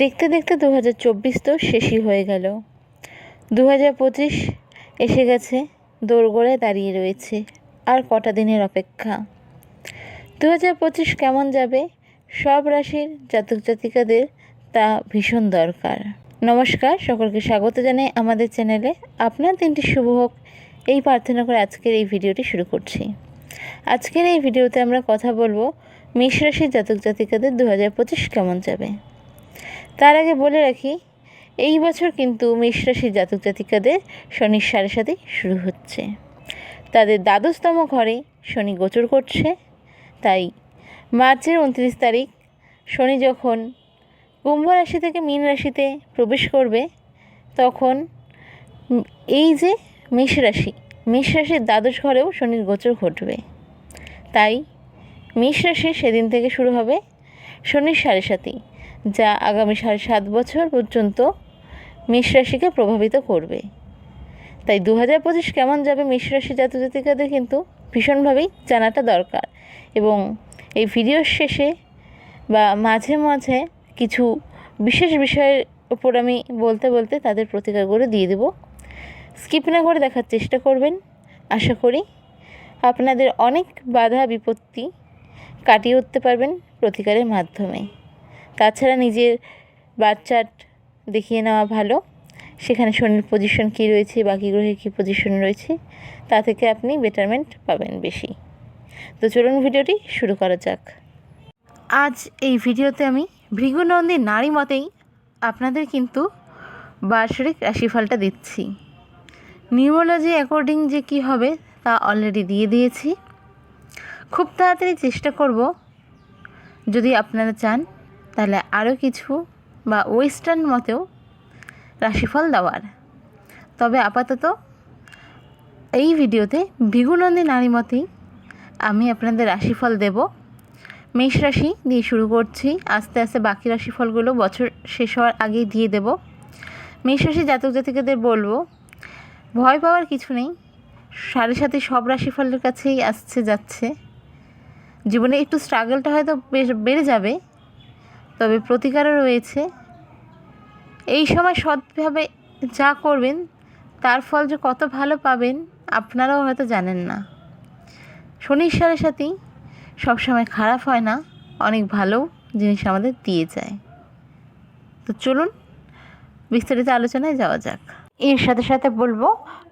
দেখতে দেখতে দু হাজার চব্বিশ তো শেষই হয়ে গেল। দু হাজার পঁচিশ এসে গেছে, দোরগোড়ায় দাঁড়িয়ে রয়েছে, আর কটা দিনের অপেক্ষা। দু হাজার পঁচিশ কেমন যাবে? সব রাশির জাতক জাতিকাদের তা ভীষণ দরকার। নমস্কার, সকলকে স্বাগত জানাই আমাদের চ্যানেলে। আপনার দিনটি শুভ হোক। এই প্রার্থনা করে আজকের এই ভিডিওটি শুরু করছি। আজকের এই ভিডিওতে আমরা কথা বলব মেষ রাশির জাতক জাতিকাদের দু হাজার পঁচিশ কেমন যাবে। তার আগে বলে রাখি, এই বছর কিন্তু মেষ রাশির জাতক জাতিকাদের শনির সাড়ে সাথে শুরু হচ্ছে। তাদের দ্বাদশতম ঘরে শনি গোচর করছে। তাই মার্চের উনত্রিশ তারিখ শনি যখন কুম্ভ রাশি থেকে মীন রাশিতে প্রবেশ করবে, তখন এই যে মেষ রাশি, মেষ রাশির দ্বাদশ ঘরেও শনির গোচর ঘটবে। তাই মেষ রাশি সেদিন থেকে শুরু হবে শনির সাড়ে সাথী যা আগামী সাড়ে সাত বছর পর্যন্ত মেষ রাশিকে প্রভাবিত করবে। তাই দু হাজার পঁচিশ কেমন যাবে মেষ রাশি জাতক জাতিকাদের কিন্তু ভীষণভাবেই জানাটা দরকার এবং এই ভিডিওর শেষে বা মাঝে মাঝে কিছু বিশেষ বিষয়ের ওপর আমি বলতে বলতে তাদের প্রতিকারগুলো দিয়ে দেব। স্কিপ না করে দেখার চেষ্টা করবেন। আশা করি আপনাদের অনেক বাধা বিপত্তি কাটিয়ে উঠতে পারবেন প্রতিকারের মাধ্যমে। তাছাড়া নিজের বাচ্চার দেখিয়ে নেওয়া ভালো। সেখানে শনির পজিশন কী রয়েছে, বাকি গ্রহে কী পজিশন রয়েছে, তা থেকে আপনি বেটারমেন্ট পাবেন বেশি। তো চলুন ভিডিওটি শুরু করা যাক। আজ এই ভিডিওতে আমি ভৃগুনন্দী নারী মতেই আপনাদের কিন্তু বার্ষিক রাশিফলটা দিচ্ছি। নিউমোলজি অ্যাকর্ডিং যে কী হবে তা অলরেডি দিয়ে দিয়েছি। খুব তাড়াতাড়ি চেষ্টা করব যদি আপনারা চান তাহলে আরও কিছু বা ওয়েস্টার্ন মতেও রাশিফল দেওয়ার। তবে আপাতত এই ভিডিওতে ভৃগুনন্দী নারী মতেই আমি আপনাদের রাশিফল দেব। মেষ রাশি দিয়ে শুরু করছি। আস্তে আস্তে বাকি রাশিফলগুলো বছর শেষ হওয়ার আগেই দিয়ে দেব। মেষ রাশি জাতক জাতিকাদের বলব, ভয় পাওয়ার কিছু নেই। সাড়ে সাথে সব রাশিফলের কাছেই আসছে যাচ্ছে। জীবনে একটু স্ট্রাগলটা হয়তো বেশ বেড়ে যাবে। তবে প্রতিকারও রয়েছে। এই সময় সৎভাবে যা করবেন, তার ফল যে কত ভালো পাবেন, আপনারাও হয়তো জানেন না। শনির সাথেই সবসময় খারাপ হয় না, অনেক ভালো জিনিস আমাদের দিয়ে যায়। তো চলুন, বিস্তারিত আলোচনায় যাওয়া যাক। এর সাথে সাথে বলব,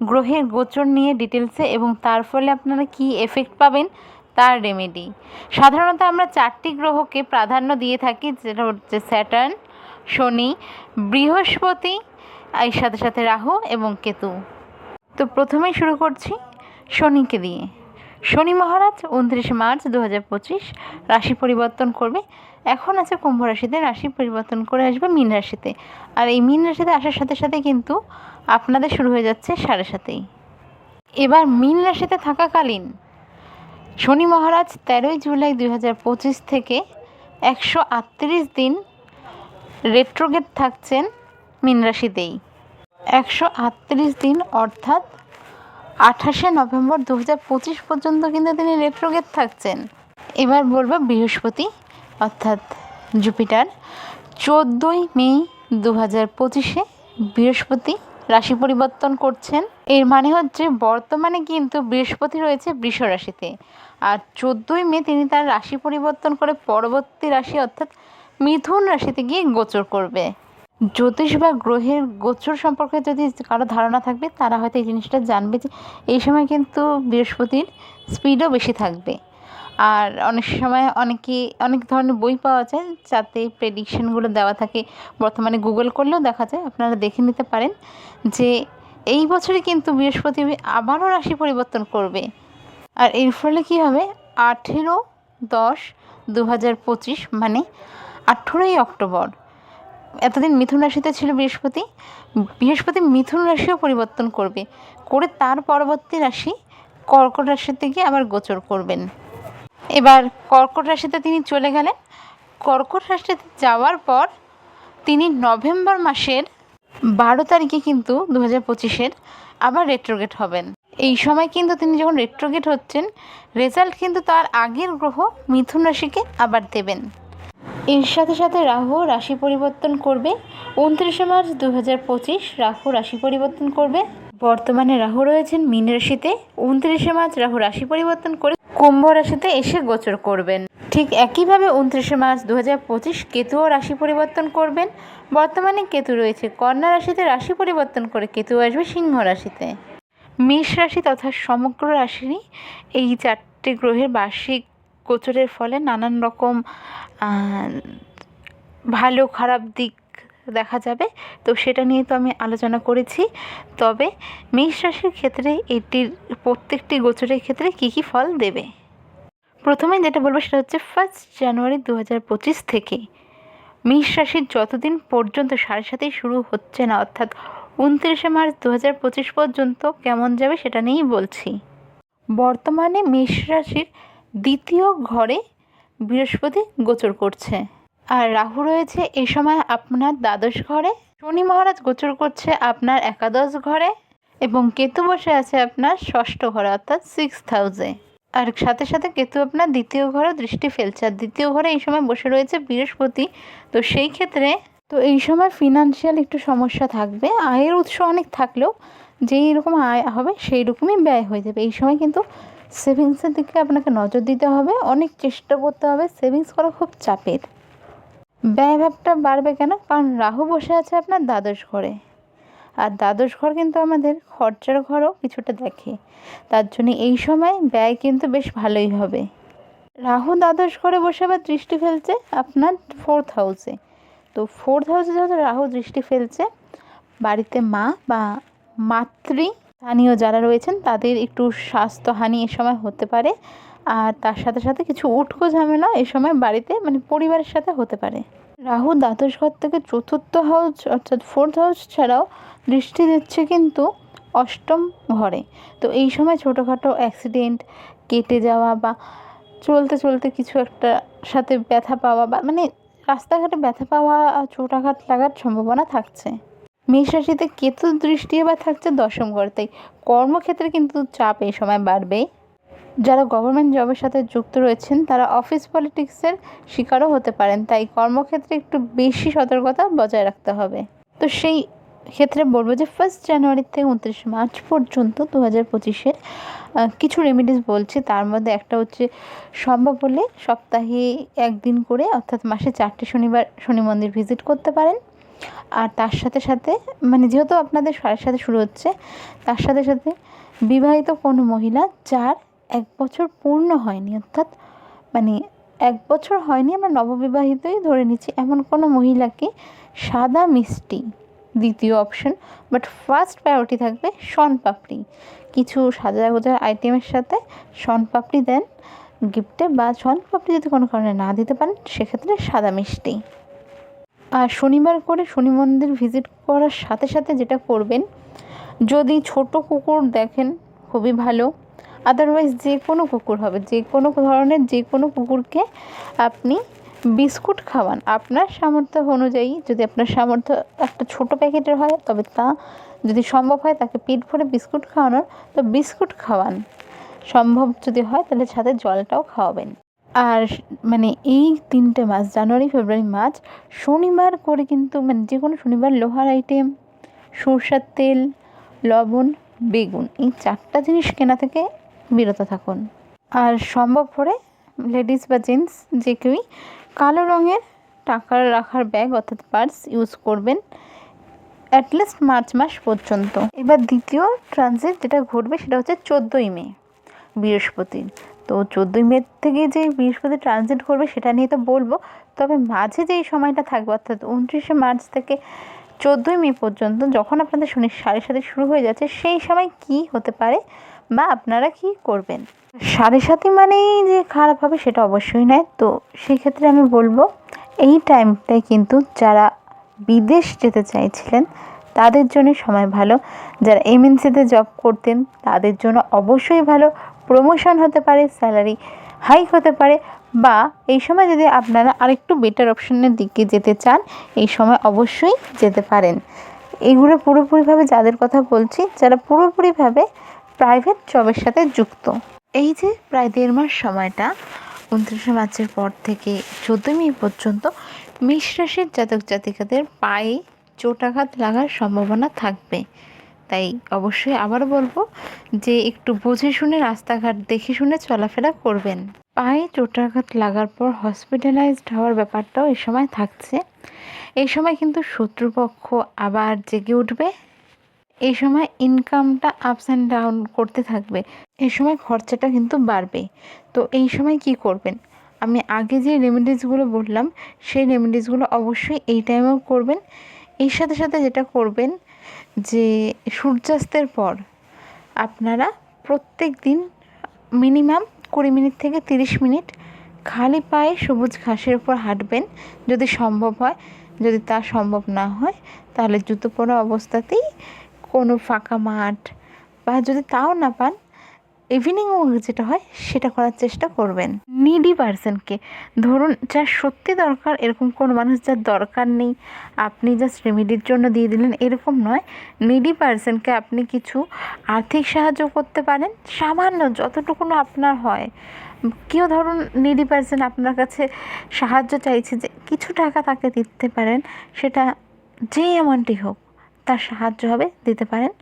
গ্রহের গোচর নিয়ে ডিটেলসে এবং তার ফলে আপনারা কি এফেক্ট পাবেন তার রেমেডি সাধারণত আমরা চারটি গ্রহকে প্রাধান্য দিয়ে থাকি, যেটা হচ্ছে স্যাটার্ন শনি, বৃহস্পতি, এর সাথে সাথে রাহু এবং কেতু। তো প্রথমেই শুরু করছি শনিকে দিয়ে। শনি মহারাজ উনত্রিশে মার্চ দু হাজার পঁচিশ, রাশি পরিবর্তন করবে। এখন আছে কুম্ভ রাশিতে, রাশি পরিবর্তন করে আসবে মীন রাশিতে। আর এই মীন রাশিতে আসার সাথে সাথে কিন্তু আপনাদের শুরু হয়ে যাচ্ছে সাড়ে সাথেই এবার মীন রাশিতে থাকাকালীন শনি মহারাজ তেরোই জুলাই দুই হাজার পঁচিশ থেকে একশো আটত্রিশ দিন রেট্রোগেট থাকছেন মীন রাশিতেই একশো আটত্রিশ দিন অর্থাৎ আঠাশে নভেম্বর দু হাজার পঁচিশ পর্যন্ত কিন্তু তিনি রেট্রোগেট থাকছেন। এবার বলব বৃহস্পতি, অর্থাৎ জুপিটার। চোদ্দোই মে দু হাজার পঁচিশে বৃহস্পতি রাশি পরিবর্তন করছেন। এর মানে হচ্ছে বর্তমানে কিন্তু বৃহস্পতি রয়েছে বৃষ রাশিতে। আর চোদ্দোই মে তিনি তার রাশি পরিবর্তন করে পরবর্তী রাশি অর্থাৎ মিথুন রাশিতে গিয়ে গোচর করবে। জ্যোতিষ বা গ্রহের গোচর সম্পর্কে যদি কারও ধারণা থাকবে, তারা হয়তো এই জিনিসটা জানবে যে এই সময় কিন্তু বৃহস্পতির স্পিডও বেশি থাকবে। আর অনেক সময় অনেকে অনেক ধরনের বই পাওয়া যায়, যাতে প্রেডিকশনগুলো দেওয়া থাকে। বর্তমানে গুগল করলেও দেখা যায়, আপনারা দেখে নিতে পারেন। যে এই বছরে কিন্তু বৃহস্পতি আবারও রাশি পরিবর্তন করবে। আর এর ফলে কী হবে? আঠেরো দশ দু হাজার পঁচিশ মানে আঠেরোই অক্টোবর। এতদিন মিথুন রাশিতে ছিল বৃহস্পতি। বৃহস্পতি মিথুন রাশিও পরিবর্তন করবে। করে তার পরবর্তী রাশি কর্কট রাশিতে গিয়ে আবার গোচর করবেন। এবার কর্কট রাশিতে তিনি চলে গেলেন। কর্কট রাশিতে যাওয়ার পর তিনি নভেম্বর মাসের বারো তারিখে কিন্তু দু হাজার পঁচিশের আবার রেট্রোগেট হবেন। এই সময় কিন্তু তিনি যখন রেট্রোগেট হচ্ছেন রেজাল্ট কিন্তু তার আগের গ্রহ মিথুন রাশিকে আবার দেবেন। এর সাথে সাথে রাহু রাশি পরিবর্তন করবে। উনত্রিশে মার্চ দু হাজার পঁচিশ রাহু রাশি পরিবর্তন করবে। বর্তমানে রাহু রয়েছেন মীন রাশিতে। উনত্রিশে মার্চ রাহু রাশি পরিবর্তন করে কুম্ভ রাশিতে এসে গোচর করবেন। ঠিক একইভাবে উনত্রিশে মার্চ দু হাজার পঁচিশ কেতুও রাশি পরিবর্তন করবেন। বর্তমানে কেতু রয়েছে, কন্যা রাশিতে রাশি পরিবর্তন করে কেতু আসবে সিংহ রাশিতে। মেষ রাশি তথা সমগ্র রাশিরই এই চারটি গ্রহের বার্ষিক গোচরের ফলে নানান রকম ভালো খারাপ দিক দেখা যাবে। তো সেটা নিয়ে তো আমি আলোচনা করেছি। তবে মেষ রাশির ক্ষেত্রে এটির প্রত্যেকটি গোচরের ক্ষেত্রে কী কী ফল দেবে? প্রথমে যেটা বলব সেটা হচ্ছে ফার্স্ট জানুয়ারি দু হাজার পঁচিশ থেকে। মেষ রাশির যতদিন পর্যন্ত সাড়ে সাথেই শুরু হচ্ছে না, অর্থাৎ উনত্রিশে মার্চ দু হাজার পঁচিশ পর্যন্ত কেমন যাবে সেটা নিয়েই বলছি। বর্তমানে মেষ রাশির দ্বিতীয় ঘরে বৃহস্পতি গোচর করছে। আর রাহু রয়েছে এই সময় আপনার দ্বাদশ ঘরে, শনি মহারাজ গোচর করছে আপনার একাদশ ঘরে, এবং কেতু বসে আছে আপনার ষষ্ঠ ঘরে, অর্থাৎ সিক্স হাউসে আর সাথে সাথে কেতু আপনার দ্বিতীয় ঘরে দৃষ্টি ফেলছে। আর দ্বিতীয় ঘরে এই সময় বসে রয়েছে বৃহস্পতি। তো সেই ক্ষেত্রে তো এই সময় ফিনান্সিয়াল একটু সমস্যা থাকবে। আয়ের উৎস অনেক থাকলেও যেই রকম আয় হবে সেই রকমই ব্যয় হয়ে যাবে। এই সময় কিন্তু সেভিংসের দিকে আপনাকে নজর দিতে হবে। অনেক চেষ্টা করতে হবে। সেভিংস করা খুব চাপের। ব্যয়ভাবটা বাড়বে কেন? কারণ রাহু বসে আছে আপনার দ্বাদশ ঘরে। আর দ্বাদশ ঘর কিন্তু আমাদের খরচার ঘরও কিছুটা দেখে। তার জন্য এই সময় ব্যয় কিন্তু বেশ ভালোই হবে। রাহু দ্বাদশ ঘরে বসে আবার দৃষ্টি ফেলছে আপনার ফোর্থ হাউসে তো ফোর্থ হাউসে যেহেতু রাহু দৃষ্টি ফেলছে, বাড়িতে মা বা মাতৃ স্থানীয় যারা রয়েছেন তাদের একটু স্বাস্থ্যহানি এ সময় হতে পারে। আর তার সাথে সাথে কিছু উটকো ঝামেলা এ সময় বাড়িতে মানে পরিবারের সাথে হতে পারে। রাহু দ্বাদশ ঘর থেকে চতুর্থ হাউস অর্থাৎ ফোর্থ হাউস ছাড়াও দৃষ্টি দিচ্ছে কিন্তু অষ্টম ঘরে। তো এই সময় ছোটোখাটো অ্যাক্সিডেন্ট কেটে যাওয়া বা চলতে চলতে কিছু একটা সাথে ব্যথা পাওয়া বা মানে রাস্তাঘাটে ব্যথা পাওয়া চোটাঘাত লাগার সম্ভাবনা থাকছে। মেষ রাশিতে কেতু দৃষ্টি এবার থাকছে দশম ঘর। তাই কর্মক্ষেত্রে কিন্তু চাপ এই সময় বাড়বে যারা গভর্নমেন্ট জবের সাথে যুক্ত রয়েছেন, তারা অফিস পলিটিক্সের শিকারও হতে পারেন। তাই কর্মক্ষেত্রে একটু বেশি সতর্কতা বজায় রাখতে হবে। তো সেই ক্ষেত্রে বলব যে ফার্স্ট জানুয়ারি থেকে উনত্রিশে মার্চ পর্যন্ত দু হাজার পঁচিশের কিছু রেমিডিস বলছি। তার মধ্যে একটা হচ্ছে, সম্ভব হলে সপ্তাহে একদিন করে, অর্থাৎ মাসে চারটে শনিবার শনি মন্দির ভিজিট করতে পারেন। আর তার সাথে সাথে মানে যেহেতু আপনাদের সাথে শুরু হচ্ছে, তার সাথে সাথে বিবাহিত কোনো মহিলা যার এক বছর পূর্ণ হয়নি, অর্থাৎ মানে এক বছর হয়নি আমরা নববিবাহিতই ধরে নিচ্ছি। এমন কোনো মহিলাকে সাদা মিষ্টি দ্বিতীয় অপশন বাট ফার্স্ট প্রায়োরিটি থাকবে শনপাপড়ি কিছু সাজা গোজার আইটেমের সাথে শনপাপড়ি দেন গিফটে বা শনপাপড়ি যদি কোনো কারণে না দিতে পারেন, সেক্ষেত্রে সাদা মিষ্টি। আর শনিবার করে শনি মন্দির ভিজিট করার সাথে সাথে যেটা করবেন, যদি ছোট কুকুর দেখেন, খুবই ভালো। আদারওয়াইজ যে কোনো কুকুর হবে। যে কোনো ধরনের, যে কোনো কুকুরকে আপনি বিস্কুট খাওয়ান। আপনার সামর্থ্য অনুযায়ী যদি আপনার সামর্থ্য একটা ছোট প্যাকেটের হয়, তবে তা যদি সম্ভব হয়, তাকে পেট ভরে বিস্কুট খাওয়ানোর, তো বিস্কুট খাওয়ান। সম্ভব যদি হয়, তাহলে সাথে জলটাও খাওয়াবেন। আর মানে এই তিনটে মাস, জানুয়ারি, ফেব্রুয়ারি, মার্চ, শনিবার করে কিন্তু মানে যে কোনো শনিবার লোহার আইটেম, সরষের তেল, লবণ, বেগুন, এই চারটা জিনিস কেনা থেকে বিরত থাকুন। আর সম্ভব করে লেডিস বা জেন্টস যে কেউই কালো রঙের টাকার রাখার ব্যাগ অর্থাৎ পার্স ইউজ করবেন অ্যাটলিস্ট মার্চ মাস পর্যন্ত। এবার দ্বিতীয় ট্রানজিট যেটা ঘটবে সেটা হচ্ছে চোদ্দোই মে বৃহস্পতির তো চোদ্দোই মে থেকে যে বৃহস্পতি ট্রানজিট করবে সেটা নিয়ে তো বলব, তবে মাঝে যেই সময়টা থাকবে অর্থাৎ উনত্রিশে মার্চ থেকে চোদ্দোই মে পর্যন্ত, যখন আপনাদের শনি সাড়ে সাথে শুরু হয়ে যাচ্ছে, সেই সময় কি হতে পারে? বা আপনারা কি করবেন? সাড়ে সাথে মানেই যে খারাপ হবে সেটা অবশ্যই নয়। তো সেই ক্ষেত্রে আমি বলব, এই টাইমটায় কিন্তু যারা বিদেশ যেতে চাইছিলেন, তাদের জন্য সময় ভালো। যারা এমএনসিতে জব করতেন, তাদের জন্য অবশ্যই ভালো। প্রমোশন হতে পারে স্যালারি হাইক হতে পারে বা এই সময় যদি আপনারা আরেকটু বেটার অপশনের দিকে যেতে চান, এই সময় অবশ্যই যেতে পারেন। এগুলো পুরোপুরিভাবে যাদের কথা বলছি, যারা পুরোপুরিভাবে প্রাইভেট জবের সাথে যুক্ত। এই যে প্রায় দেড় মাস সময়টা, উনত্রিশে মার্চের পর থেকে চোদ্দোই মে পর্যন্ত মেষ রাশির জাতক জাতিকাদের পায়ে চোটাঘাত লাগার সম্ভাবনা থাকবে। তাই অবশ্যই আবার বলব যে একটু বুঝে শুনে রাস্তাঘাট দেখে শুনে চলাফেরা করবেন। পায়ে চোটাঘাত লাগার পর হসপিটালাইজড হওয়ার ব্যাপারটাও এই সময় থাকছে। এই সময় কিন্তু শত্রুপক্ষ আবার জেগে উঠবে। এই সময় ইনকামটা আপস অ্যান্ড ডাউন করতে থাকবে। এই সময় খরচাটা কিন্তু বাড়বে। তো এই সময় কি করবেন? আমি আগে যে রেমেডিসগুলো বললাম, সেই রেমেডিসগুলো অবশ্যই এই টাইমেও করবেন। এর সাথে সাথে যেটা করবেন, যে সূর্যাস্তের পর আপনারা প্রত্যেক দিন মিনিমাম কুড়ি মিনিট থেকে তিরিশ মিনিট খালি পায়ে সবুজ ঘাসের উপর হাঁটবেন। যদি সম্ভব হয়, যদি তা সম্ভব না হয়, তাহলে জুতো পরা অবস্থাতেই কোনো ফাঁকা মাঠ বা যদি তাও না পান ইভিনিং ওয়াক যেটা হয়, সেটা করার চেষ্টা করবেন। নিডি পার্সনকে ধরুন যার সত্যি দরকার, এরকম কোনো মানুষ যার দরকার নেই, আপনি জাস্ট রেমেডির জন্য দিয়ে দিলেন, এরকম নয়। নিডি পার্সনকে আপনি কিছু আর্থিক সাহায্য করতে পারেন, সামান্য যতটুকুনো আপনার হয়। কেউ ধরুন নিডি পার্সন আপনার কাছে সাহায্য চাইছে যে, কিছু টাকা তাকে দিতে পারেন, সেটা যে অ্যামাউন্টই হোক তার সাহায্য হবে, দিতে পারেন।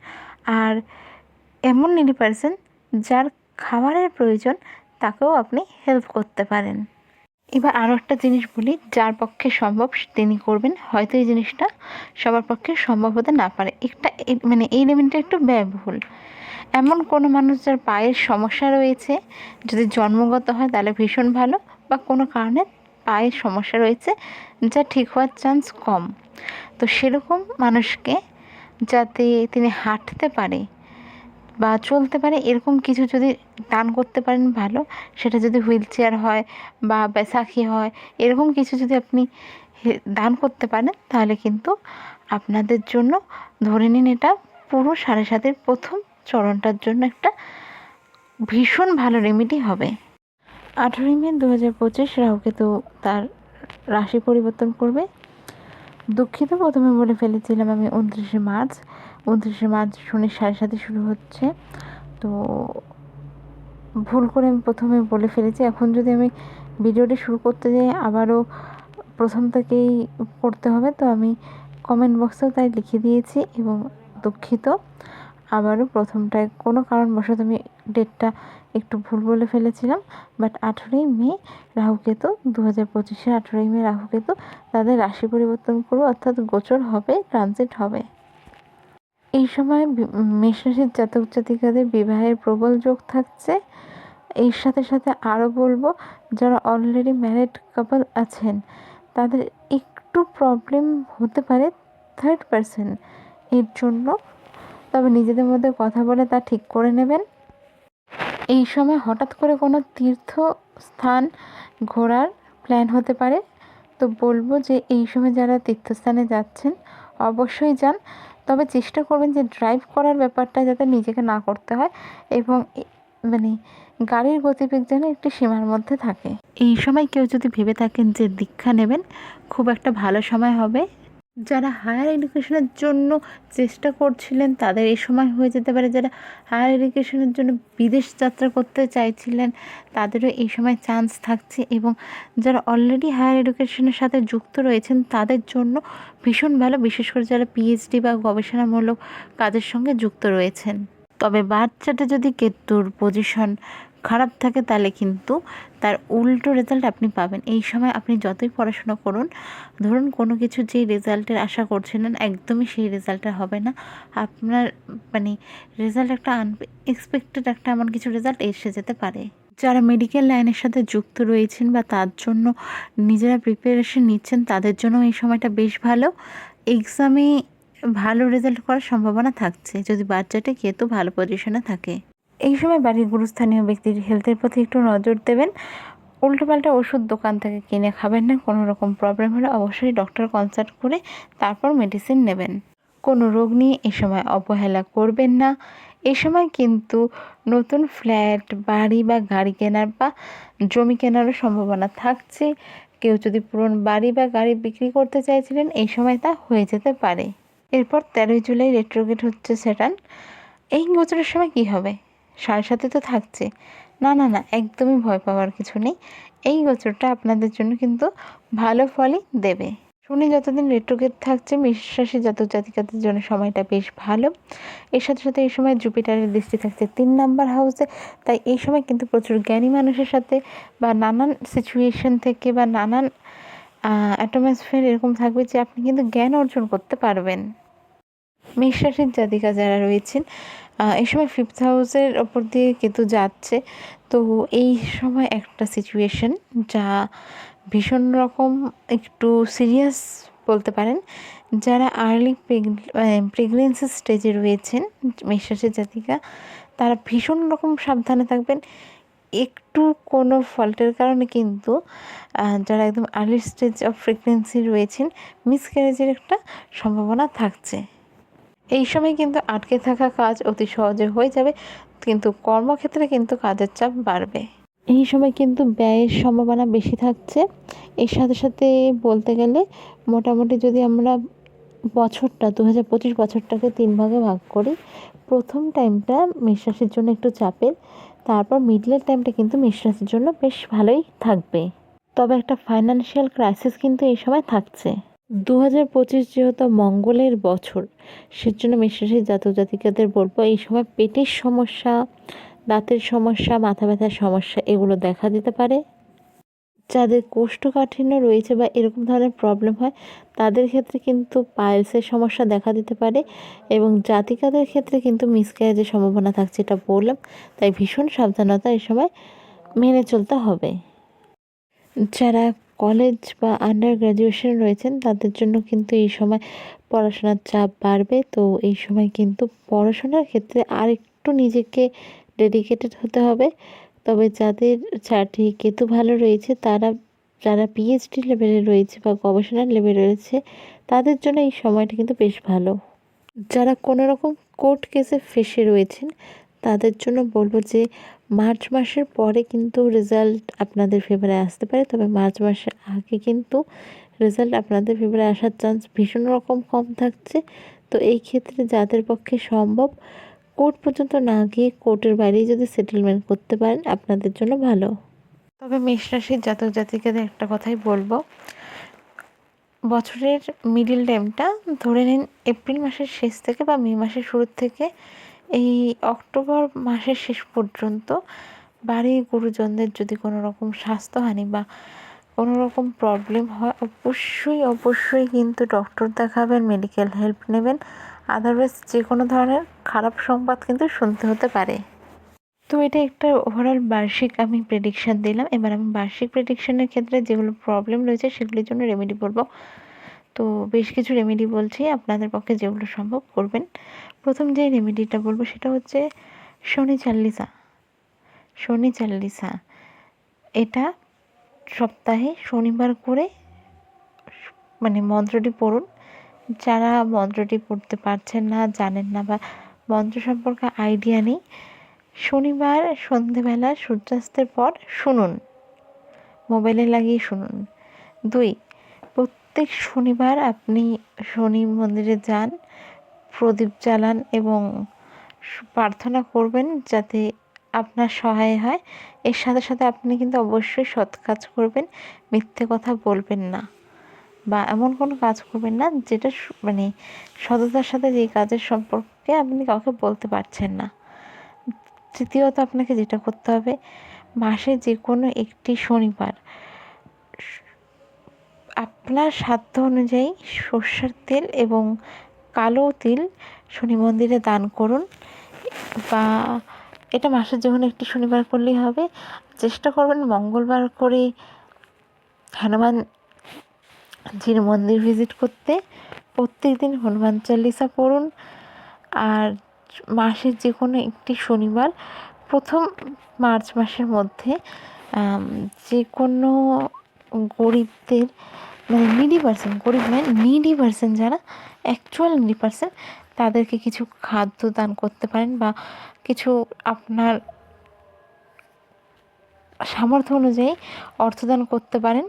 আর এমন নিডি পার্সন যার খাবারের প্রয়োজন, তাকেও আপনি হেল্প করতে পারেন। এবার আরও একটা জিনিস বলি, যার পক্ষে সম্ভব তিনি করবেন, হয়তো এই জিনিসটা সবার পক্ষে সম্ভব হতে না পারে। একটা মানে এই লেভেলটা একটু ব্যয়বহুল। এমন কোনো মানুষ যার পায়ের সমস্যা রয়েছে, যদি জন্মগত হয় তাহলে ভীষণ ভালো, বা কোনো কারণে পায়ের সমস্যা রয়েছে, যা ঠিক হওয়ার চান্স কম। তো সেরকম মানুষকে যাতে তিনি হাঁটতে পারে বা চলতে পারে, এরকম কিছু যদি দান করতে পারেন ভালো। সেটা যদি হুইল চেয়ার হয় বা বেসাখি হয়, এরকম কিছু যদি আপনি দান করতে পারেন, তাহলে কিন্তু আপনাদের জন্য ধরে নিন এটা পুরো সাড়ে সাতের প্রথম চরণটার জন্য একটা ভীষণ ভালো রেমেডি হবে। আঠেরোই মে দু হাজার পঁচিশ রাহুকেতু তার রাশি পরিবর্তন করবে। দুঃখিত, প্রথমে বলে ফেলেছিলাম আমি উনত্রিশে মার্চ। উনত্রিশে মার্চ শনি সাড়ে সাথে শুরু হচ্ছে। তো ভুল করে আমি প্রথমে বলে ফেলেছি। এখন যদি আমি ভিডিওটি শুরু করতে যাই, আবারও প্রথম থেকেই করতে হবে, তো আমি কমেন্ট বক্সেও তাই লিখে দিয়েছি এবং দুঃখিত। আবারও প্রথমটায় কোনো কারণবশত আমি ডেটটা একটু ভুল বলে ফেলেছিলাম বাট আঠেরোই মে রাহুকেতু দু হাজার পঁচিশে আঠেরোই মে রাহুকেতু, তাদের রাশি পরিবর্তন করবে, অর্থাৎ গোচর হবে ট্রানজিট হবে। এই সময় বি- মেষ রাশির জাতক জাতিকাদের বিবাহের প্রবল যোগ থাকছে। এর সাথে সাথে আরও বলব, যারা অলরেডি ম্যারিড কাপল আছেন, তাদের একটু প্রবলেম হতে পারে থার্ড পার্সন এর জন্য। তবে নিজেদের মধ্যে কথা বলে তা ঠিক করে নেবেন। এই সময় হঠাৎ করে কোনো তীর্থ স্থান ঘোরার প্ল্যান হতে পারে? তো বলব যে এই সময় যারা তীর্থস্থানে যাচ্ছেন, অবশ্যই যান। তবে চেষ্টা করবেন যে ড্রাইভ করার ব্যাপারটা যাতে নিজেকে না করতে হয় এবং মানে গাড়ির গতিবেগ যেন একটি সীমার মধ্যে থাকে। এই সময় কেউ যদি ভেবে থাকেন যে দীক্ষা নেবেন, খুব একটা ভালো সময় হবে। যারা হায়ার এডুকেশনের জন্য চেষ্টা করছিলেন, তাদের এই সময় হয়ে যেতে পারে। যারা হায়ার এডুকেশনের জন্য বিদেশ যাত্রা করতে চাইছিলেন, তাদেরও এই সময় চান্স থাকছে এবং যারা অলরেডি হায়ার এডুকেশনের সাথে যুক্ত রয়েছেন, তাদের জন্য ভীষণ ভালো, বিশেষ করে যারা পিএইচডি বা গবেষণামূলক কাজের সঙ্গে যুক্ত রয়েছেন। তবে বাচ্চাটা যদি কেতুর পজিশন খারাপ থাকে তাহলে কিন্তু তার উল্টো রেজাল্ট আপনি পাবেন। এই সময় আপনি যতই পড়াশোনা করুন, ধরুন কোনো কিছু যে রেজাল্টের আশা করছিলেন, একদমই সেই রেজাল্টটা হবে না। আপনার মানে রেজাল্ট একটা আনএক্সপেক্টেড একটা এমন কিছু রেজাল্ট এসে যেতে পারে। যারা মেডিকেল লাইনের সাথে যুক্ত রয়েছেন বা তার জন্য নিজেরা প্রিপারেশন নিচ্ছেন, তাদের জন্য এই সময়টা বেশ ভালো। এক্সামে ভালো রেজাল্ট করার সম্ভাবনা থাকছে। যদি বাচ্চাটা কেতু ভালো পজিশনে থাকে? এই সময় বাড়ির গুরুস্থানীয় ব্যক্তির হেলথের প্রতি একটু নজর দেবেন। উল্টোপাল্টা ওষুধ দোকান থেকে কিনে খাবেন না, কোনো রকম প্রবলেম হলে অবশ্যই ডক্টর কনসাল্ট করে তারপর মেডিসিন নেবেন। কোনো রোগ নিয়ে এ সময় অবহেলা করবেন না। এ সময় কিন্তু নতুন ফ্ল্যাট বাড়ি বা গাড়ি কেনার বা জমি কেনারও সম্ভাবনা থাকছে। কেউ যদি পুরনো বাড়ি বা গাড়ি বিক্রি করতে চাইছিলেন এই সময় তা হয়ে যেতে পারে। এরপর তেরোই জুলাই রেট্রোগেট হচ্ছে সেটান এই গোচরের সময় কি হবে? সাড়ে সাথে তো থাকছে। না না না, একদমই ভয় পাওয়ার কিছু নেই। এই গোচরটা আপনাদের জন্য কিন্তু ভালো ফলই দেবে। শনি যতদিন রেট্রোগেট থাকছে বিশ্বাসী জাতক জাতিকাদের জন্য সময়টা বেশ ভালো। এর সাথে সাথে এই সময় জুপিটারের দৃষ্টি থাকছে তিন নাম্বার হাউসে তাই এই সময় কিন্তু প্রচুর জ্ঞানী মানুষের সাথে বা নানান সিচুয়েশন থেকে বা নানান অ্যাটমসফিয়ার এরকম থাকবে যে আপনি কিন্তু জ্ঞান অর্জন করতে পারবেন। মেষ রাশির জাতিকা যারা রয়েছেন এই সময় ফিফথ হাউসের ওপর দিয়ে কেতু যাচ্ছে। তো এই সময় একটা সিচুয়েশন যা ভীষণ রকম একটু সিরিয়াস বলতে পারেন, যারা আর্লি প্রেগনেন্সি স্টেজে রয়েছেন মেষ জাতিকা, তারা ভীষণ রকম সাবধানে থাকবেন। একটু কোনো ফল্টের কারণে কিন্তু যারা একদম আর্লি স্টেজ অফ প্রেগনেন্সি রয়েছেন মিসক্যারেজের একটা সম্ভাবনা থাকছে। এই সময় কিন্তু আটকে থাকা কাজ অতি সহজে হয়ে যাবে, কিন্তু কর্মক্ষেত্রে কিন্তু কাজের চাপ বাড়বে। এই সময় কিন্তু ব্যয়ের সম্ভাবনা বেশি থাকছে। এর সাথে সাথে বলতে গেলে মোটামুটি যদি আমরা বছরটা দু হাজার পঁচিশ বছরটাকে তিন ভাগে ভাগ করি, প্রথম টাইমটা মেষরাশির জন্য একটু চাপের, তারপর মিডলের টাইমটা কিন্তু মেষরাশির জন্য বেশ ভালোই থাকবে। তবে একটা ফাইনান্সিয়াল ক্রাইসিস কিন্তু এই সময় থাকছে। দু হাজার পঁচিশ যেহেতু মঙ্গলের বছর, সেজন্য মেষরাশির জাতক জাতিকাদের বলব এই সময় পেটের সমস্যা, দাঁতের সমস্যা, মাথা ব্যথার সমস্যা এগুলো দেখা দিতে পারে। যাদের কোষ্ঠকাঠিন্য রয়েছে বা এরকম ধরনের প্রবলেম হয়, তাদের ক্ষেত্রে কিন্তু পাইলসের সমস্যা দেখা দিতে পারে এবং জাতিকাদের ক্ষেত্রে কিন্তু মিসক্যারেজের সম্ভাবনা থাকছে, এটা বললাম। তাই ভীষণ সাবধানতা এই সময় মেনে চলতে হবে। যারা কলেজ বা আন্ডার গ্র্যাজুয়েশন রয়েছেন, তাদের জন্য কিন্তু এই সময় পড়াশোনার চাপ বাড়বে। তো এই সময় কিন্তু পড়াশোনার ক্ষেত্রে আর একটু নিজেকে ডেডিকেটেড হতে হবে। তবে যাদের চারটি কেতু ভালো রয়েছে, তারা যারা পিএইচডি লেভেলে রয়েছে বা গবেষণার লেভেলে রয়েছে, তাদের জন্য এই সময়টা কিন্তু বেশ ভালো। যারা কোনো রকম কোর্ট কেসে ফেসে রয়েছেন তাদের জন্য বলব যে মার্চ মাসের পরে কিন্তু রেজাল্ট আপনাদের ফেভারে আসতে পারে। তবে মার্চ মাসের আগে কিন্তু রেজাল্ট আপনাদের ফেভারে আসার চান্স ভীষণ রকম কম থাকছে। তো এই ক্ষেত্রে যাদের পক্ষে সম্ভব কোর্ট পর্যন্ত না গিয়ে কোর্টের বাইরেই যদি সেটেলমেন্ট করতে পারেন, আপনাদের জন্য ভালো। তবে মেষ রাশির জাতক জাতিকাদের একটা কথাই বলব। বছরের মিডিল টাইমটা ধরে নিন, এপ্রিল মাসের শেষ থেকে বা মে মাসের শুরুর থেকে এই অক্টোবর মাসের শেষ পর্যন্ত বাড়ির গুরুজনদের যদি কোনো রকম স্বাস্থ্যহানি বা কোনো রকম প্রবলেম হয়, অবশ্যই অবশ্যই কিন্তু ডক্টর দেখাবেন মেডিকেল হেল্প নেবেন। আদারওয়াইজ যে কোনো ধরনের খারাপ সংবাদ কিন্তু শুনতে হতে পারে। তো এটা একটা ওভারঅল বার্ষিক আমি প্রেডিকশান দিলাম। এবার আমি বার্ষিক প্রেডিকশানের ক্ষেত্রে যেগুলো প্রবলেম রয়েছে সেগুলির জন্য রেমেডি বলব। তো বেশ কিছু রেমেডি বলছি, আপনাদের পক্ষে যেগুলো সম্ভব করবেন। প্রথম যে রেমেডিটা বলব সেটা হচ্ছে শনি চাল্লিসা শনি চাল্লিসা এটা সপ্তাহে শনিবার করে মানে মন্ত্রটি পড়ুন। যারা মন্ত্রটি পড়তে পারছেন না, জানেন না বা মন্ত্র সম্পর্কে আইডিয়া নেই, শনিবার সন্ধেবেলা সূর্যাস্তের পর শুনুন। মোবাইলে লাগিয়ে শুনুন। দুই প্রত্যেক শনিবার আপনি শনি মন্দিরে যান, প্রদীপ জ্বালান এবং প্রার্থনা করবেন যাতে আপনার সহায় হয়। এর সাথে সাথে আপনি কিন্তু অবশ্যই সৎ কাজ করবেন, মিথ্যে কথা বলবেন না বা এমন কোনো কাজ করবেন না যেটা মানে সততার সাথে যেই কাজের সম্পর্কে আপনি কাউকে বলতে পারছেন না। তৃতীয়ত আপনাকে যেটা করতে হবে, মাসে যে কোনো একটি শনিবার আপনার সাধ্য অনুযায়ী সর্ষের তেল এবং কালো তিল শনি মন্দিরে দান করুন। বা এটা মাসের কোনো একটি শনিবার করলেই হবে। চেষ্টা করবেন মঙ্গলবার করে হনুমান জির মন্দির ভিজিট করতে। প্রত্যেক দিন হনুমান চালিসা পড়ুন। আর মাসের যে কোনো একটি শনিবার, প্রথম মার্চ মাসের মধ্যে যে কোনো গরিবদের মানে নিডি পার্সন গরিব মানে নিডি পার্সন যারা অ্যাকচুয়াল নিডি পার্সন তাদেরকে কিছু খাদ্য দান করতে পারেন বা কিছু আপনার সামর্থ্য অনুযায়ী অর্থদান করতে পারেন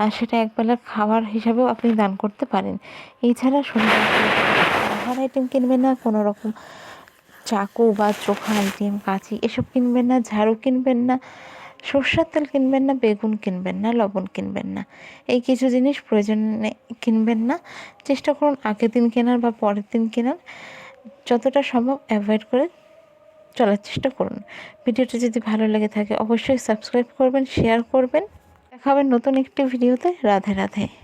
আর সেটা একবেলার খাবার হিসাবেও আপনি দান করতে পারেন। এছাড়া শনিবার আইটেম কিনবেন না, কোনো রকম চাকু বা চোখা আইটেম কাঁচি, এসব কিনবেন না, ঝাড়ু কিনবেন না। সর্ষের তেল কিনবেন না, বেগুন কিনবেন না, লবণ কিনবেন না। এই কিছু জিনিস প্রয়োজনে কিনবেন না। চেষ্টা করুন আগের দিন কেনার বা পরের দিন কেনার। যতটা সম্ভব অ্যাভয়েড করে চলার চেষ্টা করুন। ভিডিওটি যদি ভালো লেগে থাকে, অবশ্যই সাবস্ক্রাইব করবেন, শেয়ার করবেন। দেখা হবে নতুন একটি ভিডিওতে। রাধে রাধে।